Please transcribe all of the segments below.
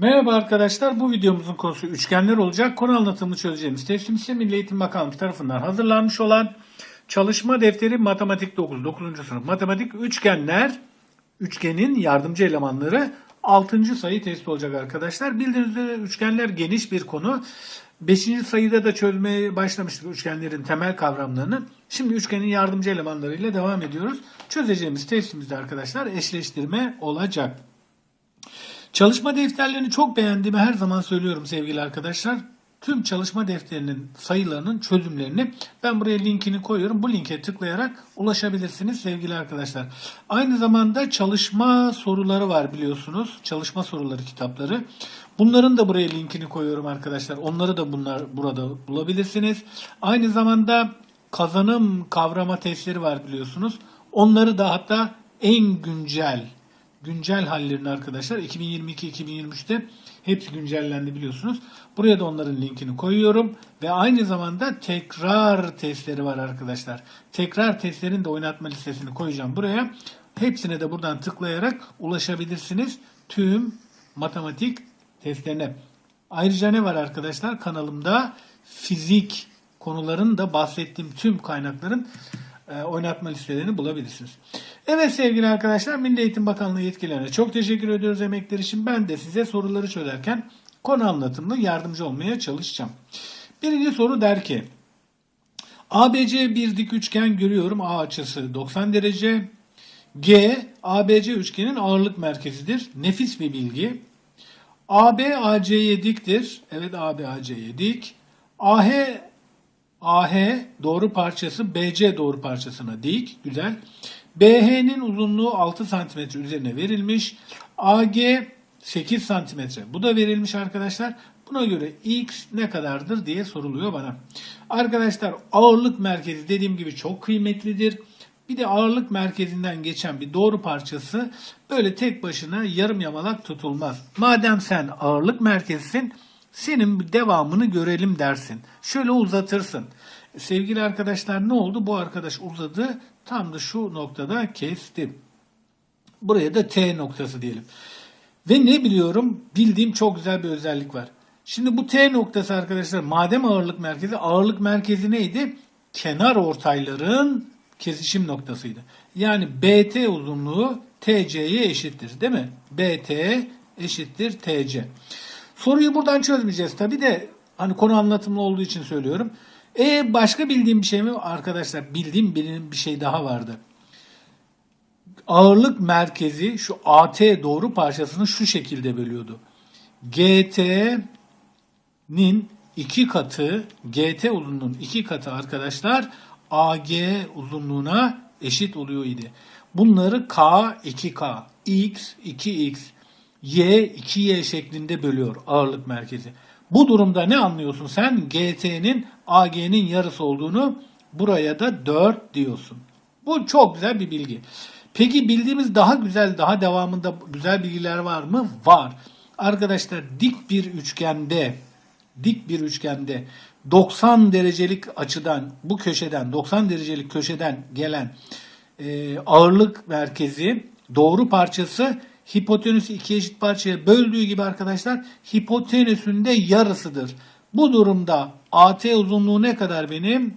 Merhaba arkadaşlar. Bu videomuzun konusu üçgenler olacak. Konu anlatımını çözeceğimiz teslim ise Milli Eğitim Bakanlığı tarafından hazırlanmış olan çalışma defteri matematik 9, 9. sınıf matematik üçgenler, üçgenin yardımcı elemanları 6. sayı testi olacak arkadaşlar. Bildiğiniz üzere üçgenler geniş bir konu. 5. sayıda da çözmeye başlamıştık üçgenlerin temel kavramlarını. Şimdi üçgenin yardımcı elemanlarıyla devam ediyoruz. Çözeceğimiz testimizde arkadaşlar eşleştirme olacak. Çalışma defterlerini çok beğendiğimi her zaman söylüyorum sevgili arkadaşlar. Tüm çalışma defterinin sayılarının çözümlerini ben buraya linkini koyuyorum. Bu linke tıklayarak ulaşabilirsiniz sevgili arkadaşlar. Aynı zamanda çalışma soruları var biliyorsunuz. Çalışma soruları kitapları. Bunların da buraya linkini koyuyorum arkadaşlar. Onları da bunlar burada bulabilirsiniz. Aynı zamanda kazanım kavrama testleri var biliyorsunuz. Onları da hatta en güncel güncel hallerini arkadaşlar 2022-2023'te hepsi güncellendi biliyorsunuz. Buraya da onların linkini koyuyorum ve aynı zamanda tekrar testleri var arkadaşlar. Tekrar testlerin de oynatma listesini koyacağım buraya. Hepsine de buradan tıklayarak ulaşabilirsiniz tüm matematik testlerine. Ayrıca ne var arkadaşlar kanalımda fizik konuların da bahsettiğim tüm kaynakların e, oynatma listelerini bulabilirsiniz. Evet sevgili arkadaşlar Milli Eğitim Bakanlığı yetkililerine çok teşekkür ediyoruz emekler için. Ben de size soruları çözerken konu anlatımlı yardımcı olmaya çalışacağım. Birinci soru der ki ABC bir dik üçgen görüyorum. A açısı 90 derece. G ABC üçgenin ağırlık merkezidir. Nefis bir bilgi. AB AC'ye diktir. Evet AB AC'ye dik. AH AH doğru parçası BC doğru parçasına dik. Güzel. BH'nin uzunluğu 6 cm üzerine verilmiş. AG 8 cm. Bu da verilmiş arkadaşlar. Buna göre X ne kadardır diye soruluyor bana. Arkadaşlar ağırlık merkezi dediğim gibi çok kıymetlidir. Bir de ağırlık merkezinden geçen bir doğru parçası böyle tek başına yarım yamalak tutulmaz. Madem sen ağırlık merkezisin senin bir devamını görelim dersin. Şöyle uzatırsın. Sevgili arkadaşlar ne oldu? Bu arkadaş uzadı. Tam da şu noktada kesti. Buraya da T noktası diyelim. Ve ne biliyorum? Bildiğim çok güzel bir özellik var. Şimdi bu T noktası arkadaşlar madem ağırlık merkezi, ağırlık merkezi neydi? Kenar ortayların kesişim noktasıydı. Yani BT uzunluğu TC'ye eşittir değil mi? BT eşittir TC. Soruyu buradan çözmeyeceğiz tabi de hani konu anlatımlı olduğu için söylüyorum. E başka bildiğim bir şey mi arkadaşlar? Bildiğim bir, bir şey daha vardı. Ağırlık merkezi şu AT doğru parçasını şu şekilde bölüyordu. GT'nin iki katı, GT uzunluğunun iki katı arkadaşlar AG uzunluğuna eşit oluyor idi. Bunları K 2K, X 2X, Y 2Y şeklinde bölüyor ağırlık merkezi. Bu durumda ne anlıyorsun sen? GT'nin AG'nin yarısı olduğunu buraya da 4 diyorsun. Bu çok güzel bir bilgi. Peki bildiğimiz daha güzel, daha devamında güzel bilgiler var mı? Var. Arkadaşlar dik bir üçgende dik bir üçgende 90 derecelik açıdan bu köşeden 90 derecelik köşeden gelen e, ağırlık merkezi doğru parçası hipotenüsü iki eşit parçaya böldüğü gibi arkadaşlar hipotenüsün de yarısıdır. Bu durumda AT uzunluğu ne kadar benim?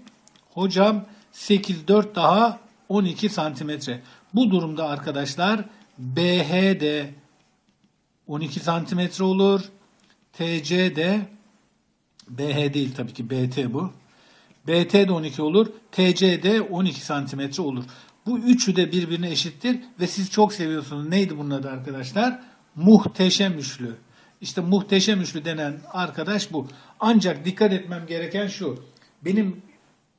Hocam 8 4 daha 12 santimetre. Bu durumda arkadaşlar BH de 12 santimetre olur. TC de BH değil tabii ki BT bu. BT de 12 olur. TC de 12 santimetre olur. Bu üçü de birbirine eşittir ve siz çok seviyorsunuz. Neydi bunun adı arkadaşlar? Muhteşem üçlü. İşte muhteşem üçlü denen arkadaş bu. Ancak dikkat etmem gereken şu. Benim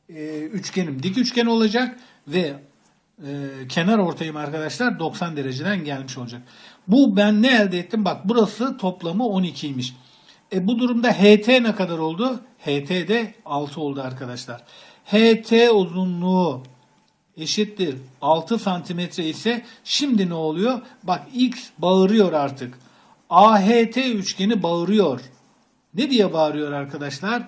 e, üçgenim dik üçgen olacak ve e, kenar ortayım arkadaşlar 90 dereceden gelmiş olacak. Bu ben ne elde ettim? Bak burası toplamı 12'ymiş. E bu durumda HT ne kadar oldu? HT de 6 oldu arkadaşlar. HT uzunluğu eşittir 6 santimetre ise şimdi ne oluyor? Bak X bağırıyor artık. AHT üçgeni bağırıyor. Ne diye bağırıyor arkadaşlar?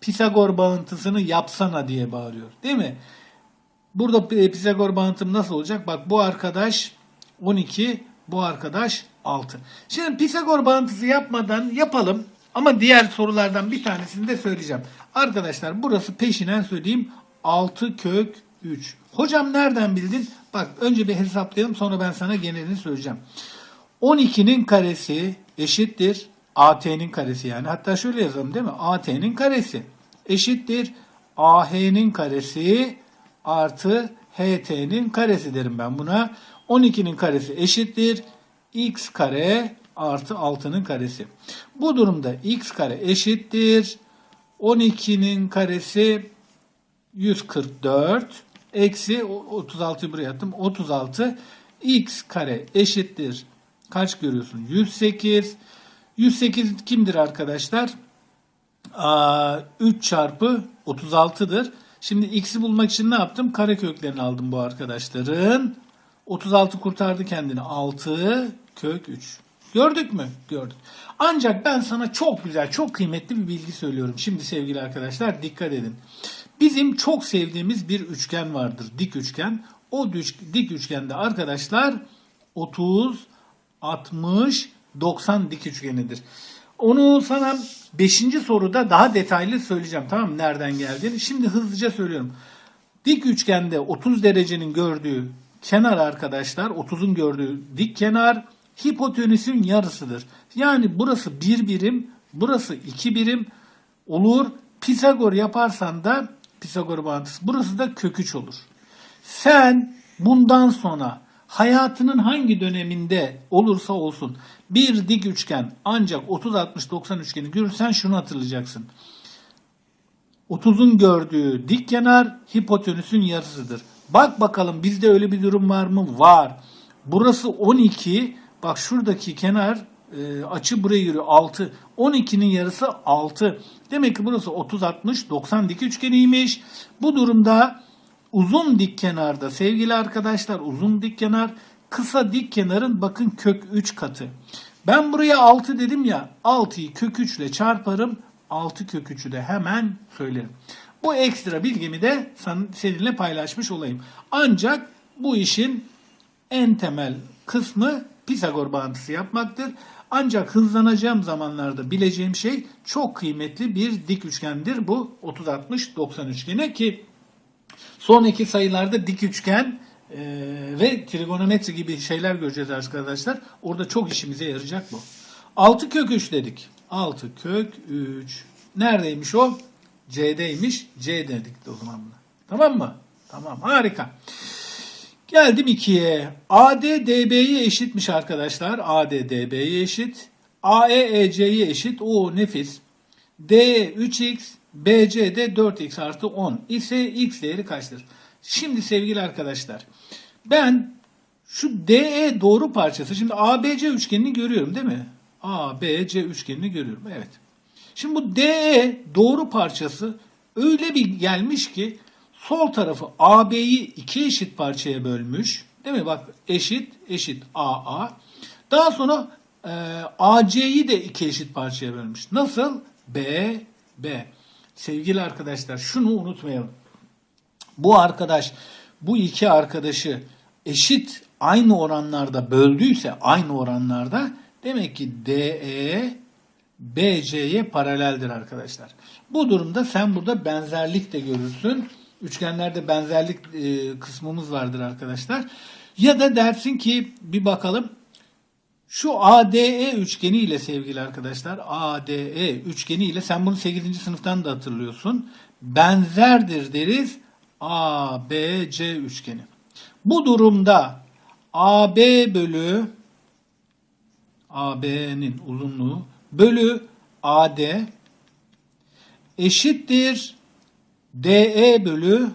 Pisagor bağıntısını yapsana diye bağırıyor. Değil mi? Burada Pisagor bağıntım nasıl olacak? Bak bu arkadaş 12, bu arkadaş 6. Şimdi Pisagor bağıntısı yapmadan yapalım. Ama diğer sorulardan bir tanesini de söyleyeceğim. Arkadaşlar burası peşinen söyleyeyim. 6 kök 3. Hocam nereden bildin? Bak önce bir hesaplayalım sonra ben sana genelini söyleyeceğim. 12'nin karesi eşittir AT'nin karesi yani. Hatta şöyle yazalım değil mi? AT'nin karesi eşittir AH'nin karesi artı HT'nin karesi derim ben buna. 12'nin karesi eşittir x kare artı 6'nın karesi. Bu durumda x kare eşittir 12'nin karesi 144 eksi 36'yı buraya attım. 36 x kare eşittir. Kaç görüyorsun? 108. 108 kimdir arkadaşlar? Aa, 3 çarpı 36'dır. Şimdi x'i bulmak için ne yaptım? Kare köklerini aldım bu arkadaşların. 36 kurtardı kendini. 6 kök 3. Gördük mü? Gördük. Ancak ben sana çok güzel, çok kıymetli bir bilgi söylüyorum. Şimdi sevgili arkadaşlar dikkat edin. Bizim çok sevdiğimiz bir üçgen vardır. Dik üçgen. O dik üçgende arkadaşlar 30, 60, 90 dik üçgenidir. Onu sana 5. soruda daha detaylı söyleyeceğim. Tamam mı? Nereden geldiğini. Şimdi hızlıca söylüyorum. Dik üçgende 30 derecenin gördüğü kenar arkadaşlar 30'un gördüğü dik kenar hipotenüsün yarısıdır. Yani burası bir birim, burası iki birim olur. Pisagor yaparsan da Pisagor bağıntısı. Burası da kök 3 olur. Sen bundan sonra hayatının hangi döneminde olursa olsun bir dik üçgen ancak 30-60-90 üçgeni görürsen şunu hatırlayacaksın. 30'un gördüğü dik kenar hipotenüsün yarısıdır. Bak bakalım bizde öyle bir durum var mı? Var. Burası 12. Bak şuradaki kenar e, açı buraya giriyor 6. 12'nin yarısı 6. Demek ki burası 30 60 90 dik üçgeniymiş. Bu durumda uzun dik kenarda sevgili arkadaşlar uzun dik kenar kısa dik kenarın bakın kök 3 katı. Ben buraya 6 dedim ya 6'yı kök 3 ile çarparım 6 kök 3'ü de hemen söylerim. Bu ekstra bilgimi de seninle paylaşmış olayım. Ancak bu işin en temel kısmı Pisagor bağıntısı yapmaktır. Ancak hızlanacağım zamanlarda bileceğim şey çok kıymetli bir dik üçgendir bu 30-60-90 üçgeni ki sonraki sayılarda dik üçgen e, ve trigonometri gibi şeyler göreceğiz arkadaşlar. Orada çok işimize yarayacak bu. 6 kök 3 dedik. 6 kök 3. Neredeymiş o? C'deymiş. C dedik de o zaman buna. Tamam mı? Tamam harika. Geldim 2'ye. AD eşitmiş arkadaşlar. AD eşit. AE EC'ye eşit. O nefis. D 3x, BC de 4x artı 10 ise x değeri kaçtır? Şimdi sevgili arkadaşlar ben şu DE doğru parçası şimdi ABC üçgenini görüyorum değil mi? ABC üçgenini görüyorum evet. Şimdi bu DE doğru parçası öyle bir gelmiş ki sol tarafı AB'yi iki eşit parçaya bölmüş. Değil mi? Bak eşit eşit AA. Daha sonra e, AC'yi de iki eşit parçaya bölmüş. Nasıl? B, B. Sevgili arkadaşlar şunu unutmayalım. Bu arkadaş bu iki arkadaşı eşit aynı oranlarda böldüyse aynı oranlarda demek ki DE BC'ye paraleldir arkadaşlar. Bu durumda sen burada benzerlik de görürsün. Üçgenlerde benzerlik e, kısmımız vardır arkadaşlar. Ya da dersin ki bir bakalım şu ADE üçgeni ile sevgili arkadaşlar ADE üçgeni ile sen bunu 8. sınıftan da hatırlıyorsun. Benzerdir deriz ABC üçgeni. Bu durumda AB bölü AB'nin uzunluğu bölü AD eşittir DE bölü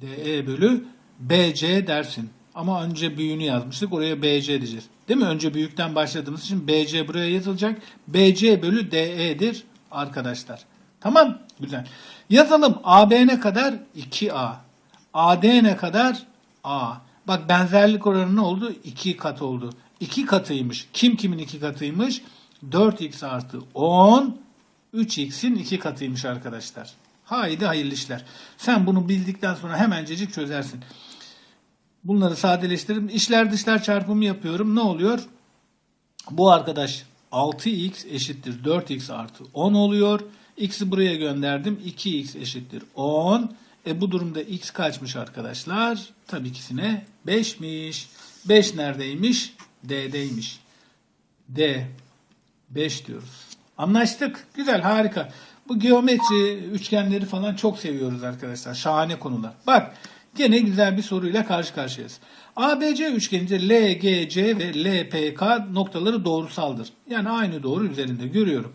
DE bölü BC dersin. Ama önce büyüğünü yazmıştık. Oraya BC diyeceğiz. Değil mi? Önce büyükten başladığımız için BC buraya yazılacak. BC bölü DE'dir arkadaşlar. Tamam. Güzel. Yazalım. AB ne kadar? 2A. AD ne kadar? A. Bak benzerlik oranı ne oldu? 2 kat oldu. 2 katıymış. Kim kimin 2 katıymış? 4x artı 10 3x'in 2 katıymış arkadaşlar. Haydi hayırlı işler. Sen bunu bildikten sonra hemencecik çözersin. Bunları sadeleştirdim. İşler dışlar çarpımı yapıyorum. Ne oluyor? Bu arkadaş 6x eşittir 4x artı 10 oluyor. X'i buraya gönderdim. 2x eşittir 10. E bu durumda x kaçmış arkadaşlar? Tabii ikisine 5'miş. 5 neredeymiş? D'deymiş. D 5 diyoruz. Anlaştık. Güzel, harika. Bu geometri, üçgenleri falan çok seviyoruz arkadaşlar. Şahane konular. Bak, gene güzel bir soruyla karşı karşıyayız. ABC üçgeninde LGC ve LPK noktaları doğrusaldır. Yani aynı doğru üzerinde görüyorum.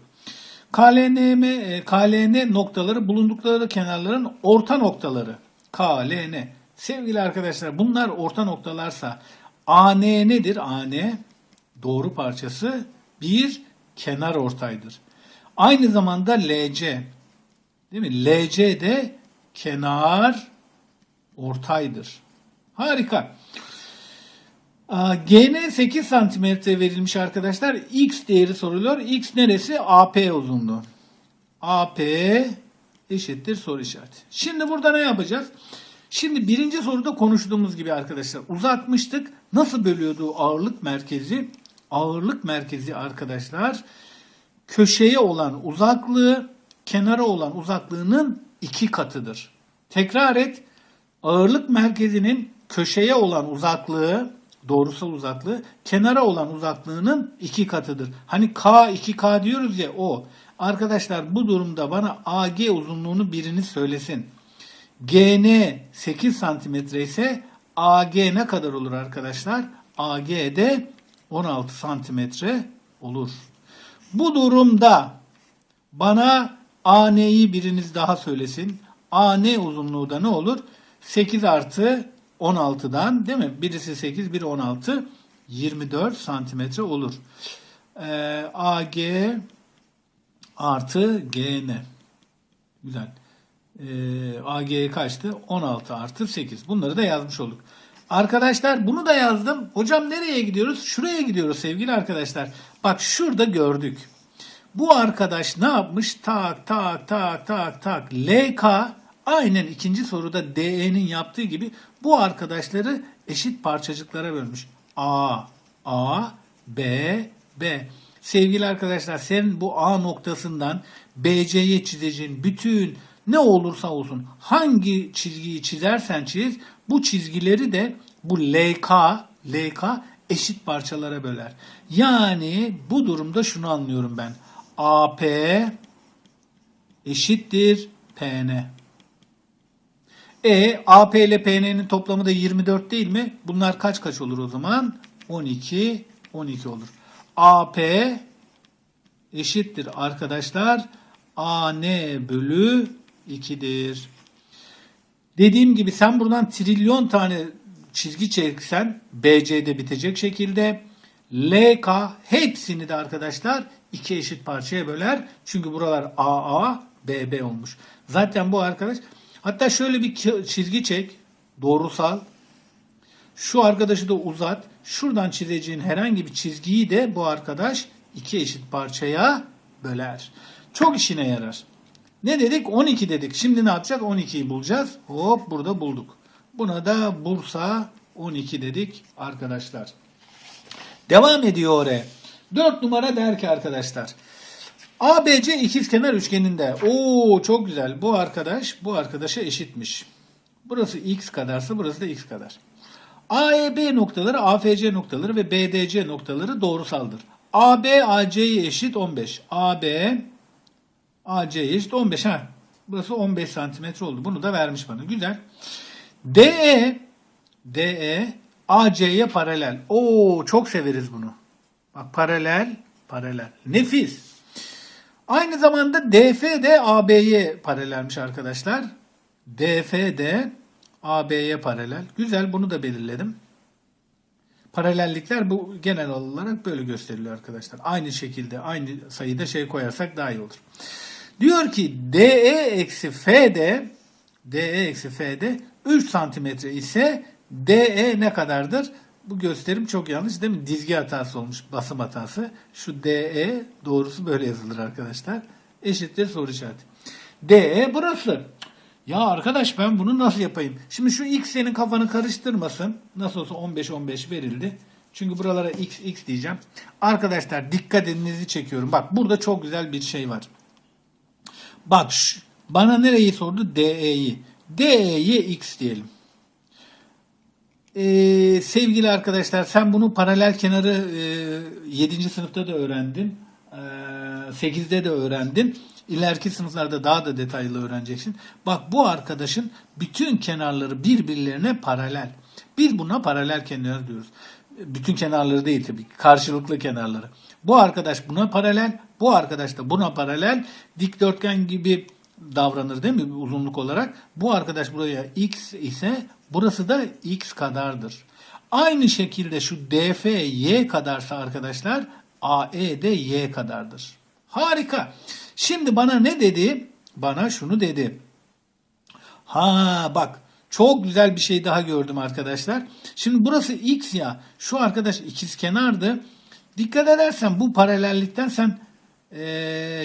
KLNM, e, KLN noktaları bulundukları kenarların orta noktaları. KLN. Sevgili arkadaşlar bunlar orta noktalarsa AN nedir? AN doğru parçası bir kenar ortaydır. Aynı zamanda LC değil mi? LC de kenar ortaydır. Harika. GN 8 santimetre verilmiş arkadaşlar. X değeri soruluyor. X neresi? AP uzunluğu. AP eşittir soru işareti. Şimdi burada ne yapacağız? Şimdi birinci soruda konuştuğumuz gibi arkadaşlar uzatmıştık. Nasıl bölüyordu ağırlık merkezi? Ağırlık merkezi arkadaşlar köşeye olan uzaklığı kenara olan uzaklığının iki katıdır. Tekrar et. Ağırlık merkezinin köşeye olan uzaklığı, doğrusal uzaklığı, kenara olan uzaklığının iki katıdır. Hani K 2K diyoruz ya o. Arkadaşlar bu durumda bana AG uzunluğunu birini söylesin. GN 8 santimetre ise AG ne kadar olur arkadaşlar? AG de 16 santimetre olur. Bu durumda bana AN'yi biriniz daha söylesin. AN uzunluğu da ne olur? 8 artı 16'dan değil mi? Birisi 8, biri 16. 24 santimetre olur. Ee, AG artı GN. Güzel. Ee, AG kaçtı? 16 artı 8. Bunları da yazmış olduk. Arkadaşlar bunu da yazdım. Hocam nereye gidiyoruz? Şuraya gidiyoruz sevgili arkadaşlar. Bak şurada gördük. Bu arkadaş ne yapmış? Tak tak tak tak tak. LK aynen ikinci soruda DE'nin yaptığı gibi bu arkadaşları eşit parçacıklara bölmüş. A, A, B, B. Sevgili arkadaşlar sen bu A noktasından BC'ye çizeceğin bütün ne olursa olsun hangi çizgiyi çizersen çiz bu çizgileri de bu LK, LK eşit parçalara böler. Yani bu durumda şunu anlıyorum ben. AP eşittir PN. E AP ile PN'nin toplamı da 24 değil mi? Bunlar kaç kaç olur o zaman? 12 12 olur. AP eşittir arkadaşlar AN bölü 2'dir. Dediğim gibi sen buradan trilyon tane çizgi çeksen BC'de bitecek şekilde LK hepsini de arkadaşlar iki eşit parçaya böler. Çünkü buralar AA, BB olmuş. Zaten bu arkadaş hatta şöyle bir çizgi çek. Doğrusal. Şu arkadaşı da uzat. Şuradan çizeceğin herhangi bir çizgiyi de bu arkadaş iki eşit parçaya böler. Çok işine yarar. Ne dedik? 12 dedik. Şimdi ne yapacağız? 12'yi bulacağız. Hop burada bulduk. Buna da Bursa 12 dedik arkadaşlar. Devam ediyor oraya. 4 numara der ki arkadaşlar. ABC ikizkenar üçgeninde. Oo çok güzel. Bu arkadaş bu arkadaşa eşitmiş. Burası x kadarsa burası da x kadar. AEB noktaları, AFC noktaları ve BDC noktaları doğrusaldır. AB AC'ye eşit 15. AB AC'ye eşit 15. Ha, burası 15 santimetre oldu. Bunu da vermiş bana. Güzel. DE DE AC'ye paralel. Oo çok severiz bunu. Bak paralel, paralel. Nefis. Aynı zamanda DF de AB'ye paralelmiş arkadaşlar. DF de AB'ye paralel. Güzel bunu da belirledim. Paralellikler bu genel olarak böyle gösteriliyor arkadaşlar. Aynı şekilde aynı sayıda şey koyarsak daha iyi olur. Diyor ki DE eksi F'de DE eksi F'de 3 santimetre ise DE ne kadardır? Bu gösterim çok yanlış değil mi? Dizgi hatası olmuş, basım hatası. Şu DE doğrusu böyle yazılır arkadaşlar. Eşittir soru işareti. DE burası. Ya arkadaş ben bunu nasıl yapayım? Şimdi şu x senin kafanı karıştırmasın. Nasıl olsa 15-15 verildi. Çünkü buralara x x diyeceğim. Arkadaşlar dikkatinizi çekiyorum. Bak burada çok güzel bir şey var. Bak bana nereyi sordu? DE'yi. DE'ye x diyelim. Ee, sevgili arkadaşlar sen bunu paralel kenarı e, 7. sınıfta da öğrendin. E, 8'de de öğrendin. İleriki sınıflarda daha da detaylı öğreneceksin. Bak bu arkadaşın bütün kenarları birbirlerine paralel. Biz buna paralel kenar diyoruz. Bütün kenarları değil tabii. Karşılıklı kenarları. Bu arkadaş buna paralel. Bu arkadaş da buna paralel. Dikdörtgen gibi davranır değil mi uzunluk olarak? Bu arkadaş buraya x ise burası da x kadardır. Aynı şekilde şu DF y kadarsa arkadaşlar AE de y kadardır. Harika. Şimdi bana ne dedi? Bana şunu dedi. Ha bak çok güzel bir şey daha gördüm arkadaşlar. Şimdi burası x ya. Şu arkadaş ikiz kenardı. Dikkat edersen bu paralellikten sen e,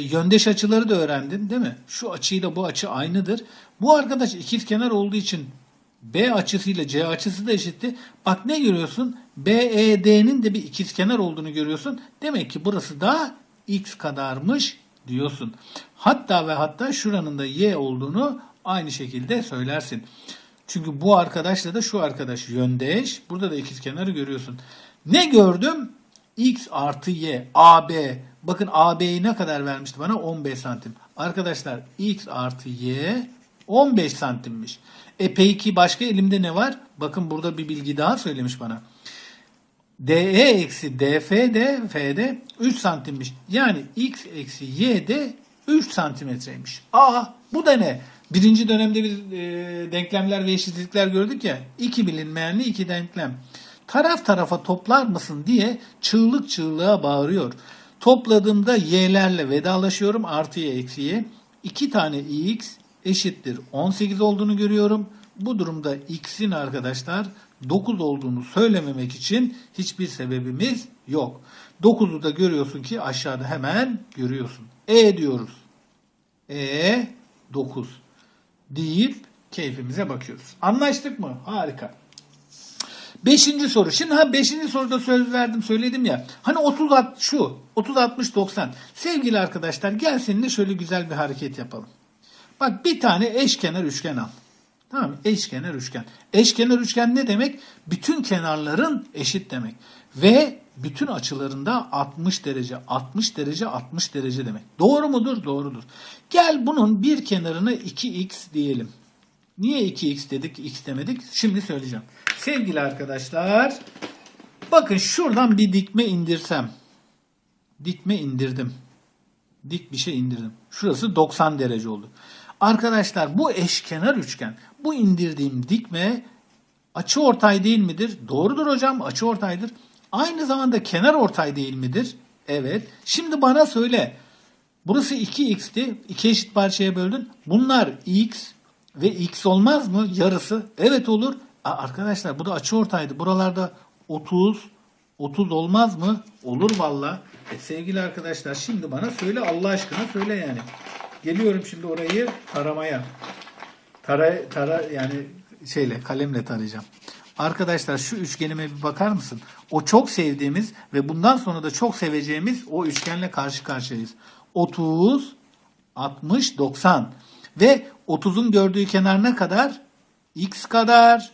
yöndeş açıları da öğrendin değil mi? Şu açıyla bu açı aynıdır. Bu arkadaş ikiz kenar olduğu için B açısıyla C açısı da eşitti. Bak ne görüyorsun? BED'nin de bir ikiz kenar olduğunu görüyorsun. Demek ki burası da x kadarmış diyorsun. Hatta ve hatta şuranın da y olduğunu aynı şekilde söylersin. Çünkü bu arkadaşla da şu arkadaş yöndeş. Burada da ikiz kenarı görüyorsun. Ne gördüm? X artı Y, AB. Bakın AB'yi ne kadar vermişti bana? 15 santim. Arkadaşlar X artı Y 15 santimmiş. E peki başka elimde ne var? Bakın burada bir bilgi daha söylemiş bana. DE eksi DF de F'de 3 santimmiş. Yani X eksi Y de 3 santimetreymiş. Aa bu da ne? Birinci dönemde biz e, denklemler ve eşitlikler gördük ya. iki bilinmeyenli iki denklem. Taraf tarafa toplar mısın diye çığlık çığlığa bağırıyor. Topladığımda y'lerle vedalaşıyorum. Artı y eksi y. 2 tane x eşittir 18 olduğunu görüyorum. Bu durumda x'in arkadaşlar 9 olduğunu söylememek için hiçbir sebebimiz yok. 9'u da görüyorsun ki aşağıda hemen görüyorsun. E diyoruz. E 9 deyip keyfimize bakıyoruz. Anlaştık mı? Harika. Beşinci soru. Şimdi ha beşinci soruda söz verdim söyledim ya. Hani 30 at şu 30 60 90. Sevgili arkadaşlar gel seninle şöyle güzel bir hareket yapalım. Bak bir tane eşkenar üçgen al. Tamam mı? Eşkenar üçgen. Eşkenar üçgen ne demek? Bütün kenarların eşit demek. Ve bütün açılarında 60 derece, 60 derece, 60 derece demek. Doğru mudur? Doğrudur. Gel bunun bir kenarına 2x diyelim. Niye 2x dedik, x demedik? Şimdi söyleyeceğim. Sevgili arkadaşlar, bakın şuradan bir dikme indirsem. Dikme indirdim. Dik bir şey indirdim. Şurası 90 derece oldu. Arkadaşlar bu eşkenar üçgen. Bu indirdiğim dikme açı ortay değil midir? Doğrudur hocam açı ortaydır. Aynı zamanda kenar ortay değil midir? Evet. Şimdi bana söyle. Burası 2x'ti. İki eşit parçaya böldün. Bunlar x ve x olmaz mı? Yarısı. Evet olur. Aa, arkadaşlar bu da açı ortaydı. Buralarda 30 30 olmaz mı? Olur valla. E, sevgili arkadaşlar şimdi bana söyle Allah aşkına söyle yani. Geliyorum şimdi orayı taramaya. Tara, tara yani şeyle kalemle tarayacağım. Arkadaşlar şu üçgenime bir bakar mısın? O çok sevdiğimiz ve bundan sonra da çok seveceğimiz o üçgenle karşı karşıyayız. 30, 60, 90 ve 30'un gördüğü kenar ne kadar? X kadar.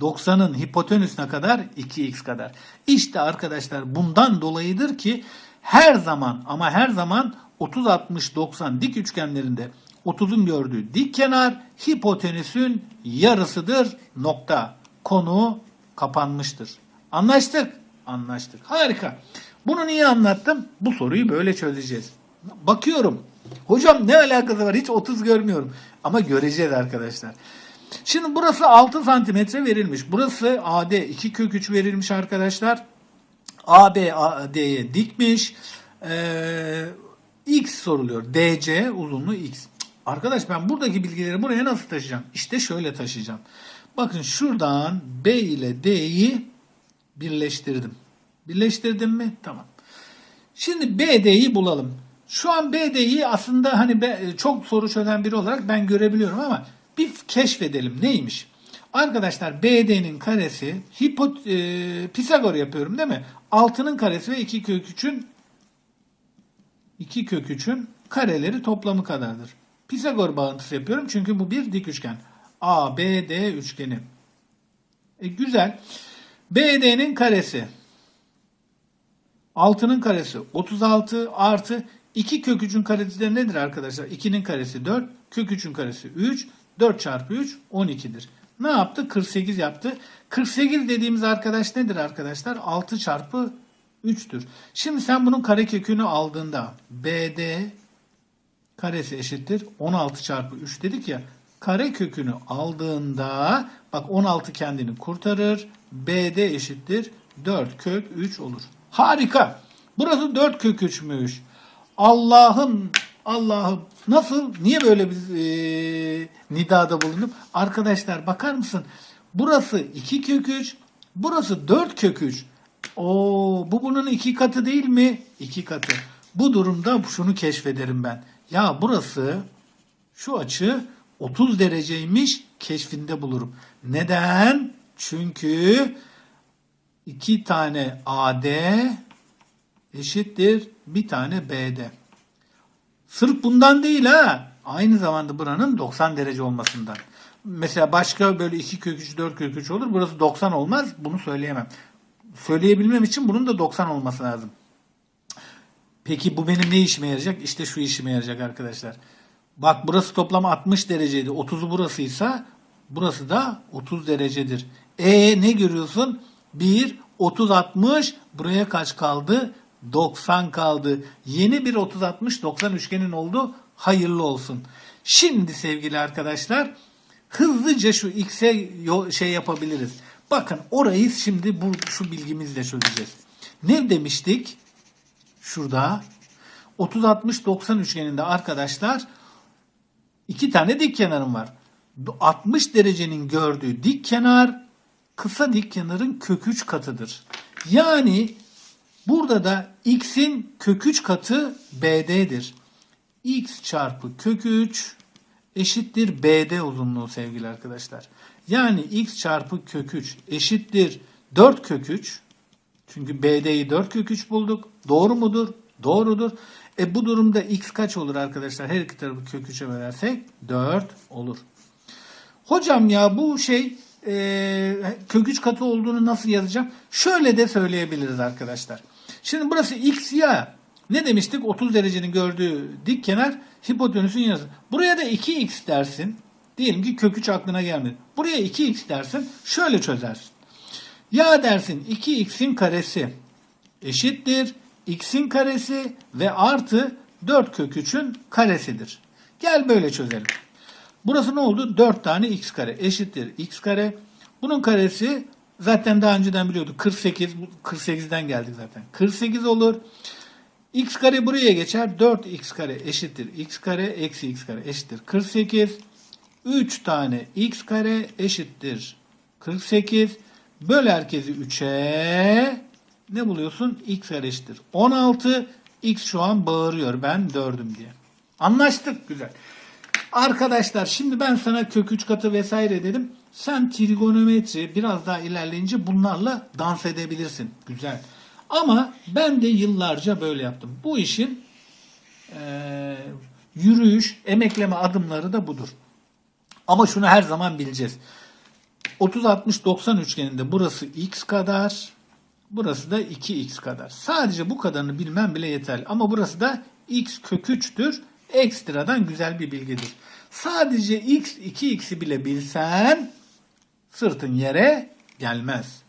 90'ın hipotenüsüne kadar 2x kadar. İşte arkadaşlar bundan dolayıdır ki her zaman ama her zaman 30 60 90 dik üçgenlerinde 30'un gördüğü dik kenar hipotenüsün yarısıdır. Nokta. Konu kapanmıştır. Anlaştık? Anlaştık. Harika. Bunu niye anlattım? Bu soruyu böyle çözeceğiz. Bakıyorum. Hocam ne alakası var? Hiç 30 görmüyorum. Ama göreceğiz arkadaşlar. Şimdi burası 6 santimetre verilmiş. Burası AD 2 kök 3 verilmiş arkadaşlar. AB AD'ye dikmiş. Ee, X soruluyor. DC uzunluğu X. Arkadaş ben buradaki bilgileri buraya nasıl taşıyacağım? İşte şöyle taşıyacağım. Bakın şuradan B ile D'yi birleştirdim. Birleştirdim mi? Tamam. Şimdi BD'yi bulalım. Şu an BD'yi aslında hani be- çok soru çözen biri olarak ben görebiliyorum ama bir keşfedelim neymiş? Arkadaşlar BD'nin karesi hipot e, Pisagor yapıyorum değil mi? 6'nın karesi ve 2 kök 3'ün 2 kök 3'ün kareleri toplamı kadardır. Pisagor bağıntısı yapıyorum çünkü bu bir dik üçgen. ABD üçgeni. E, güzel. BD'nin karesi 6'nın karesi 36 artı 2 kök 3'ün karesi nedir arkadaşlar? 2'nin karesi 4, kök 3'ün karesi 3, 4 çarpı 3 12'dir. Ne yaptı? 48 yaptı. 48 dediğimiz arkadaş nedir arkadaşlar? 6 çarpı 3'tür. Şimdi sen bunun karekökünü aldığında BD karesi eşittir 16 çarpı 3 dedik ya. Kare kökünü aldığında bak 16 kendini kurtarır. BD eşittir 4 kök 3 olur. Harika. Burası 4 kök 3'müş. Allah'ım Allah'ım nasıl niye böyle bir e, nidada bulunup arkadaşlar bakar mısın? Burası 2 kök 3 burası 4 kök 3. Oo, bu bunun iki katı değil mi? İki katı. Bu durumda şunu keşfederim ben. Ya burası şu açı 30 dereceymiş keşfinde bulurum. Neden? Çünkü iki tane AD eşittir bir tane BD. Sırf bundan değil ha. Aynı zamanda buranın 90 derece olmasından. Mesela başka böyle 2 kök 3, 4 kök 3 olur. Burası 90 olmaz. Bunu söyleyemem. Söyleyebilmem için bunun da 90 olması lazım. Peki bu benim ne işime yarayacak? İşte şu işime yarayacak arkadaşlar. Bak burası toplam 60 dereceydi. 30'u burasıysa burası da 30 derecedir. E ne görüyorsun? 1, 30, 60. Buraya kaç kaldı? 90 kaldı. Yeni bir 30, 60, 90 üçgenin oldu. Hayırlı olsun. Şimdi sevgili arkadaşlar hızlıca şu x'e şey yapabiliriz. Bakın orayı şimdi bu şu bilgimizle çözeceğiz. Ne demiştik? Şurada 30 60 90 üçgeninde arkadaşlar iki tane dik kenarım var. 60 derecenin gördüğü dik kenar kısa dik kenarın kök 3 katıdır. Yani burada da x'in kök 3 katı BD'dir. x çarpı kök 3 eşittir BD uzunluğu sevgili arkadaşlar. Yani x çarpı kök 3 eşittir 4 kök 3. Çünkü BD'yi 4 kök 3 bulduk. Doğru mudur? Doğrudur. E bu durumda x kaç olur arkadaşlar? Her iki tarafı kök 3'e bölersek 4 olur. Hocam ya bu şey e, kök 3 katı olduğunu nasıl yazacağım? Şöyle de söyleyebiliriz arkadaşlar. Şimdi burası x ya. Ne demiştik? 30 derecenin gördüğü dik kenar hipotenüsün yarısı. Buraya da 2x dersin. Diyelim ki kök 3 aklına gelmedi. Buraya 2x dersin. Şöyle çözersin. Ya dersin 2x'in karesi eşittir x'in karesi ve artı 4 kök 3'ün karesidir. Gel böyle çözelim. Burası ne oldu? 4 tane x kare eşittir x kare. Bunun karesi zaten daha önceden biliyorduk. 48. 48'den geldik zaten. 48 olur. x kare buraya geçer. 4x kare eşittir x kare eksi x kare eşittir 48. 3 tane x kare eşittir 48. Böl herkesi 3'e ne buluyorsun? x kare eşittir 16. x şu an bağırıyor ben 4'üm diye. Anlaştık güzel. Arkadaşlar şimdi ben sana kök 3 katı vesaire dedim. Sen trigonometri biraz daha ilerleyince bunlarla dans edebilirsin. Güzel. Ama ben de yıllarca böyle yaptım. Bu işin eee, yürüyüş, emekleme adımları da budur. Ama şunu her zaman bileceğiz. 30 60 90 üçgeninde burası x kadar, burası da 2x kadar. Sadece bu kadarını bilmem bile yeterli. Ama burası da x kök 3'tür. Ekstradan güzel bir bilgidir. Sadece x 2x'i bile bilsen sırtın yere gelmez.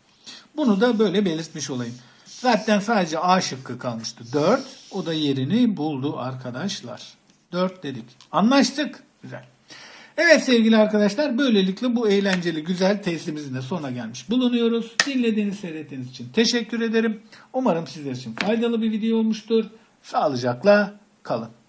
Bunu da böyle belirtmiş olayım. Zaten sadece A şıkkı kalmıştı. 4. O da yerini buldu arkadaşlar. 4 dedik. Anlaştık. Güzel. Evet sevgili arkadaşlar böylelikle bu eğlenceli güzel testimizin de sonuna gelmiş bulunuyoruz. Dinlediğiniz seyrettiğiniz için teşekkür ederim. Umarım sizler için faydalı bir video olmuştur. Sağlıcakla kalın.